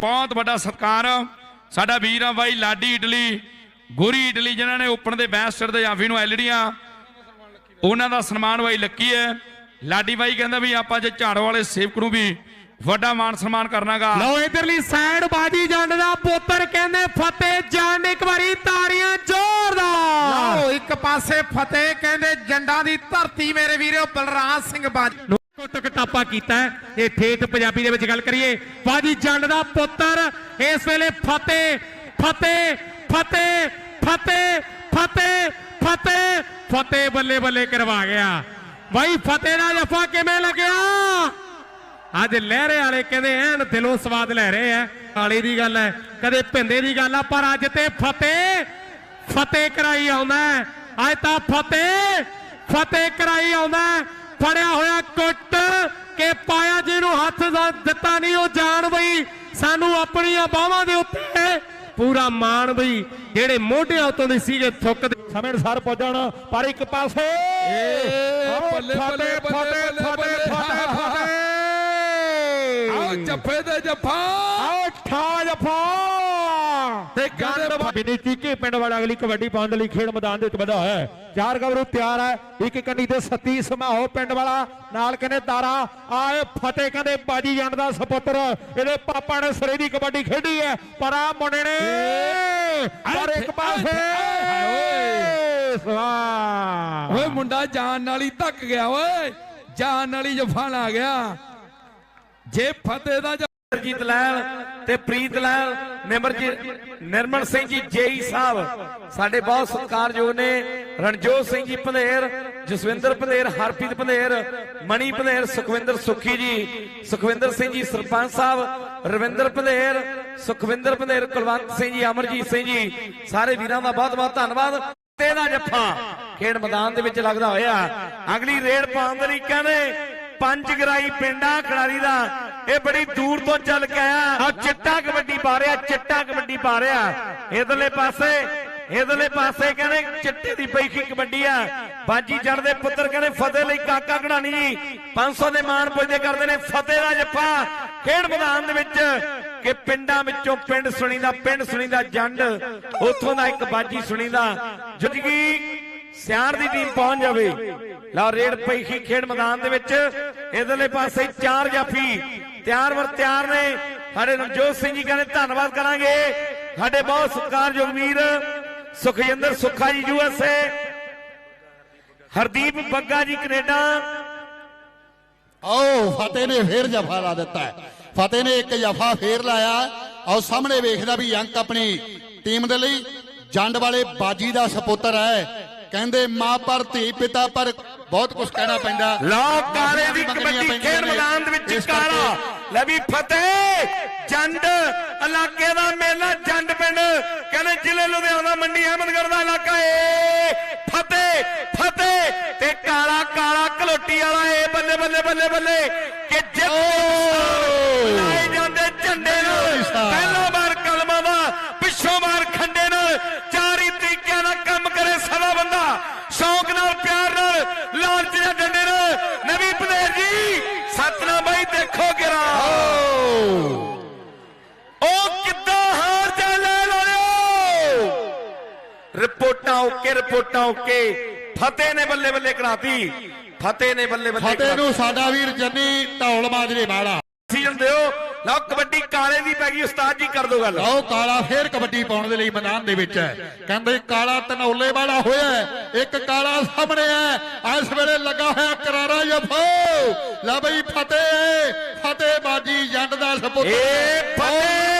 ਬਹੁਤ ਵੱਡਾ ਸਤਿਕਾਰ ਸਾਡਾ ਵੀਰ ਆ ਬਾਈ ਲਾਡੀ ਇਟਲੀ ਗੋਰੀ ਇਟਲੀ ਜਿਨ੍ਹਾਂ ਨੇ ਓਪਨ ਦੇ ਬੈਸਟਰ ਦੇ ਜਾਫੀ ਨੂੰ ਐਲਡੀਆਂ। ਉਹਨਾਂ ਦਾ ਸਨਮਾਨ ਬਾਈ ਲੱਕੀ ਹੈ। ਲਾਡੀ ਬਾਈ ਕਹਿੰਦਾ ਵੀ ਆਪਾਂ ਜੇ ਝਾੜ ਵਾਲੇ ਸੇਵਕ ਨੂੰ ਵੀ ਵੱਡਾ ਮਾਨ ਸਨਮਾਨ ਕਰਨਾਗਾ। ਲਓ ਇਧਰਲੀ ਸਾਈਡ ਬਾਜੀ ਜੰਡ ਦਾ ਪੁੱਤਰ ਕਹਿੰਦੇ ਫਤਿਹ ਜੰਡ, ਇੱਕ ਪਾਸੇ ਫਤਿਹ, ਕਹਿੰਦੇ ਜੰਡਾਂ ਦੀ ਧਰਤੀ ਮੇਰੇ ਵੀਰੋ, ਬਲਰਾਜ ਸਿੰਘ ਬਾਜੀ। ਟੁੱਕ ਟਾਪਾ ਕੀਤਾ ਇਹ ਠੇਠ ਪੰਜਾਬੀ ਦੇ ਵਿੱਚ ਗੱਲ ਕਰੀਏ। ਬਾਜੀ, ਜੰਡ ਦਾ ਪੁੱਤਰ ਇਸ ਵੇਲੇ ਫਤਿਹ ਫਤਿਹ ਫਤਿਹ ਫਤਿਹ ਫਤਿਹ ਫਤਿਹ ਫਤਿਹ ਬੱਲੇ ਬੱਲੇ ਕਰਵਾ ਗਿਆ। ਬਾਈ, ਫਤਿਹ ਦਾ ਜਫਾ ਕਿਵੇਂ ਲੱਗਿਆ? ਅੱਜ ਲਹਿਰੇ ਵਾਲੇ ਕਹਿੰਦੇ ਐਨ ਦਿਲੋਂ ਸਵਾਦ ਲੈ ਰਹੇ ਆ ਕਾਲੇ ਦੀ ਗੱਲ ਹੈ ਕਦੇ ਭਿੰਦੇ ਦੀ ਗੱਲ ਆ, ਪਰ ਅੱਜ ਤੇ ਫਤਿਹ ਫਤਿਹ ਕਰਾਈ ਆਉਂਦਾ ਅੱਜ ਤਾਂ ਫਤਿਹ ਫਤਿਹ ਕਰਾਈ ਆਉਂਦਾ। ਫੜਿਆ ਹੋਇਆ ਕੁੱਟ ਕੇ ਪਾਇਆ ਜਿਹਨੂੰ ਹੱਥ ਦਾ ਦਿੱਤਾ ਨਹੀਂ ਉਹ ਜਾਣ ਬਈ ਸਾਨੂੰ ਆਪਣੀਆਂ ਬਾਹਾਂ ਦੇ ਉੱਤੇ ਪੂਰਾ ਮਾਣ ਬਈ ਜਿਹੜੇ ਮੋਢਿਆਂ ਉਤੋਂ ਦੀ ਸੀਗੇ ਥੁੱਕਦੇ ਸਮੇਂ ਅਨੁਸਾਰ ਪਹੁੰਚਣ ਪਰ ਇੱਕ ਪਾਸੇ ਬੱਲੇ, ਬੱਲੇ, ਫਤਿਹ, ਬੱਲੇ, ਫਤਿਹ, ਬੱਲੇ, ਫਤਿਹ, ਬੱਲੇ। ਫਤਿਹ। ਆਓ ਜੱਫੇ ਦੇ ਜੱਫਾ ਆਓ ਠਾ ਜਫਾ ਤੇ ਕਹਿੰਦੇ ਬਾ- ਬਿਨੀ ਚੀਕੇ ਪਿੰਡ ਵਾਲਾ ਅਗਲੀ ਕਬੱਡੀ ਪਾਉਣ ਦੇ ਲਈ ਖੇਡ ਮੈਦਾਨ ਦੇ ਵਿੱਚ ਵਧਾ ਹੈ। ਚਾਰ ਗੱਭਰੂ ਤਿਆਰ ਹੈ। ਇੱਕ ਕੰਨੀ ਤੇ ਸਤੀ ਸਮਾਹੋ ਪਿੰਡ ਵਾਲਾ ਨਾਲ ਕਹਿੰਦੇ ਤਾਰਾ ਆਏ ਫਤਿਹ ਕਹਿੰਦੇ ਬਾਜੀ ਜੰਡ ਦਾ ਸਪੁੱਤਰ। ਇਹਦੇ ਪਾਪਾ ਨੇ ਸਰੇ ਦੀ ਕਬੱਡੀ ਖੇਡੀ ਹੈ। ਪਰ ਆ ਮੁੰਡੇ ਨੇ ਪਰ ਇੱਕ ਪਾਸੇ ਸਵਾਹ। ਓਏ ਮੁੰਡਾ ਜਾਨ ਨਾਲ ਹੀ ਧੱਕ ਗਿਆ ਓਏ। ਜਾਨ ਨਾਲ ਹੀ ਜੱਫਾ ਲਾ ਗਿਆ। ਜੇ ਫਤਿਹ ਦਾ ਜ- ਜੀਤ ਤੇ ਪ੍ਰੀਤ ਲੈਲ ਨਿਮਰ ਨਿਰਮਲ ਸਿੰਘ ਜੀ, ਜੇਈ ਸਾਹਿਬ। ਸਾਡੇ ਬਹੁਤ ਸਤਿਕਾਰਯੋਗ ਨੇ। ਰਣਜੋਤ ਸਿੰਘ ਜੀ ਭੰਦੇਰ ਜਸਵਿੰਦਰ ਭੰਦੇਰ ਹਰਪ੍ਰੀਤ ਭੰਦੇਰ ਮਣੀ ਭੰਦੇਰ ਸੁਖਵਿੰਦਰ ਸੁਖੀ ਜੀ, ਸੁਖਵਿੰਦਰ ਸਿੰਘ ਜੀ, ਸਰਪੰਚ ਸਾਹਿਬ, ਰਵਿੰਦਰ ਭੰਦੇਰ ਸੁਖਵਿੰਦਰ ਭੰਦੇਰ ਕੁਲਵੰਤ ਸਿੰਘ ਜੀ, ਅਮਰਜੀਤ ਸਿੰਘ ਜੀ, ਸਾਰੇ ਵੀਰਾਂ ਦਾ ਬਹੁਤ ਬਹੁਤ ਧੰਨਵਾਦ। ਤੇ ਦਾ ਜੱਫਾ, ਖੇਡ ਮੈਦਾਨ ਦੇ ਵਿੱਚ ਲੱਗਦਾ ਹੋਇਆ। ਅਗਲੀ ਰੇਡ ਪਾਉਣ ਦੇ ਲਈ ਕਹਿੰਦੇ, ਪੰਜ ਗਰਾਈ ਪਿੰਡਾ, ਖਿਡਾਰੀ ਦਾ ਇਹ ਬੜੀ ਦੂਰ ਤੋਂ ਚੱਲ ਕੇ ਆਇਆ। ਆ ਚਿੱਟਾ ਕਬੱਡੀ ਪਾ ਰਿਹਾ, ਚਿੱਟਾ ਕਬੱਡੀ ਪਾ ਰਿਹਾ। ਇਧਰਲੇ ਪਾਸੇ ਇਧਰਲੇ ਪਾਸੇ ਕਹਿੰਦੇ ਚਿੱਟੇ ਦੀ ਪਈਖੀ ਕਬੱਡੀ ਆ। ਬਾਜੀ ਜੜ ਦੇ ਪੁੱਤਰ ਕਹਿੰਦੇ ਫਤਿਹ ਲਈ ਕਾਕਾ ਕਢਾਣੀ ਜੀ। 500 ਦੇ ਮਾਣ ਪੁੱਜਦੇ ਕਰਦੇ ਨੇ ਫਤਿਹ ਦਾ ਜੱਫਾ। ਖੇਡ ਮੈਦਾਨ ਦੇ ਵਿੱਚ ਕਿ ਪਿੰਡਾਂ ਵਿੱਚੋਂ ਪਿੰਡ ਸੁਣੀਦਾ ਪਿੰਡ ਸੁਣੀਦਾ, ਜੰਡ। ਉੱਥੋਂ ਦਾ ਇੱਕ ਬਾਜੀ ਸੁਣੀਦਾ। ਜੁਦਗੀ ਸਿਆਣ ਦੀ ਟੀਮ ਪਹੁੰਚ ਜਾਵੇ। ਲਓ ਰੇਡ ਪਈਖੀ ਖੇਡ ਮੈਦਾਨ ਦੇ ਵਿੱਚ। ਇਧਰਲੇ ਪਾਸੇ ਚਾਰ ਜਾਫੀ। ਤਿਆਰ ਵਰ ਤਿਆਰ ਨੇ। ਸਾਡੇ ਨਵਜੋਤ ਸਿੰਘ ਜੀ ਕਹਿੰਦੇ ਧੰਨਵਾਦ ਕਰਾਂਗੇ। ਸਾਡੇ ਬਹੁਤ ਸਤਿਕਾਰਯੋਗ ਵੀਰ ਸੁਖਜਿੰਦਰ ਸੁੱਖਾ ਜੀ ਯੂਐਸਏ ਹਰਦੀਪ ਬੱਗਾ ਜੀ ਕੈਨੇਡਾ। ਆਓ ਫਤਿਹ ਨੇ ਫੇਰ ਜਫਾ ਲਾ ਦਿੱਤਾ। ਫਤਿਹ ਨੇ ਇੱਕ ਜਫਾ ਫੇਰ ਲਾਇਆ। ਆਓ ਸਾਹਮਣੇ ਵੇਖਦਾ ਵੀ ਅੰਕ ਆਪਣੀ ਟੀਮ ਦੇ ਲਈ। ਜੰਡ ਵਾਲੇ ਬਾਜੀ ਦਾ ਸਪੁੱਤਰ ਹੈ। ਕਹਿੰਦੇ ਮਾਂ ਪਰ ਧੀ ਪਿਤਾ ਪਰ ਬਹੁਤ ਕੁਝ ਕਹਿਣਾ ਪੈਂਦਾ। ਲਓ ਕਾਲੇ ਦੀ ਕਬੱਡੀ ਖੇਡ। ਮੈਦਾਨ ਦੇ ਵਿੱਚ ਕਾਲਾ। ਲੈ ਵੀ ਫਤਿਹ। ਜੰਡ ਇਲਾਕੇ ਦਾ ਮੇਲਾ, ਜੰਡ ਪਿੰਡ। ਕਹਿੰਦੇ ਜ਼ਿਲ੍ਹੇ ਲੁਧਿਆਣਾ ਮੰਡੀ ਅਹਿਮਦਗੜ੍ਹ ਦਾ ਇਲਾਕਾ ਏ। ਫਤਿਹ ਫਤਿਹ। ਤੇ ਕਾਲਾ ਕਾਲਾ ਕਲੋਟੀ ਵਾਲਾ ਏ। ਬੱਲੇ ਬੱਲੇ ਬੱਲੇ ਬੱਲੇ। ਕਿ ਜਿੱਤ ਲਾਏ ਜਾਂਦੇ ਝੰਡੇ ਨਾਲ ਪਹਿਲਾ ਵਾਰ ਕਲਮਾਂ ਦਾ ਪਿੱਛੋਂ ਵਾਰ ਖੰਡੇ ਨਾਲ ਚਾਰੀ ਤਰੀਕਿਆਂ ਨਾਲ ਕੰਮ ਕਰੇ ਸਦਾ ਬੰਦਾ ਸ਼ੌਂਕ ਨਾਲ ਪਿਆਰ ਨਾਲ ਲਾਲਚ ਦੇ ਡੰਡੇ ਨਾਲ ਨਵੀਂ ਭਨੇਰ ਜੀ ਸਤਨਾਮ ਬਾਈ ਦੇਖੋ ਗਿਰਾ ਉਹ ਕਿੱਦਾਂ ਹਾਰ ਜਾ ਲੈ ਲਾਇਓ ਰਿਪੋਰਟਾਂ ਓਕੇ ਰਿਪੋਰਟਾਂ ਓਕੇ ਫਤਿਹ ਨੇ ਬੱਲੇ ਬੱਲੇ ਕਰਾਤੀ। ਫਤਿਹ ਨੇ ਬੱਲੇ ਬੱਲੇ ਫਤਿਹ ਨੂੰ ਸਾਡਾ ਵੀਰ ਜੰਨੀ ਢੌਲ ਮਾਜਰੇ ਵਾਲਾ। ਸੀਜ਼ਨ ਦਿਓ ਲਓ ਕਬੱਡੀ ਕਾਲੇ ਦੀ ਪੈ ਗਈ ਉਸਤਾਦ ਜੀ ਕਰ ਦੋ ਗੱਲ। ਆਓ ਕਾਲਾ ਫੇਰ ਕਬੱਡੀ ਪਾਉਣ ਦੇ ਲਈ ਮੈਦਾਨ ਦੇ ਵਿੱਚ ਹੈ। ਕਹਿੰਦੇ ਕਾਲਾ ਤਨੌਲੇ ਵਾਲਾ ਹੋਇਆ। ਇੱਕ ਕਾਲਾ ਸਾਹਮਣੇ ਹੈ। ਇਸ ਵੇਲੇ ਲੱਗਾ ਹੋਇਆ ਕਰਾਰਾ ਜਫੋ। ਲੈ ਬਈ ਫਤਿਹ ਫਤਿਹ ਬਾਜੀ ਜੰਡ ਦਾ ਸਪੁੱਤਰ। ਏ ਫਤਿਹ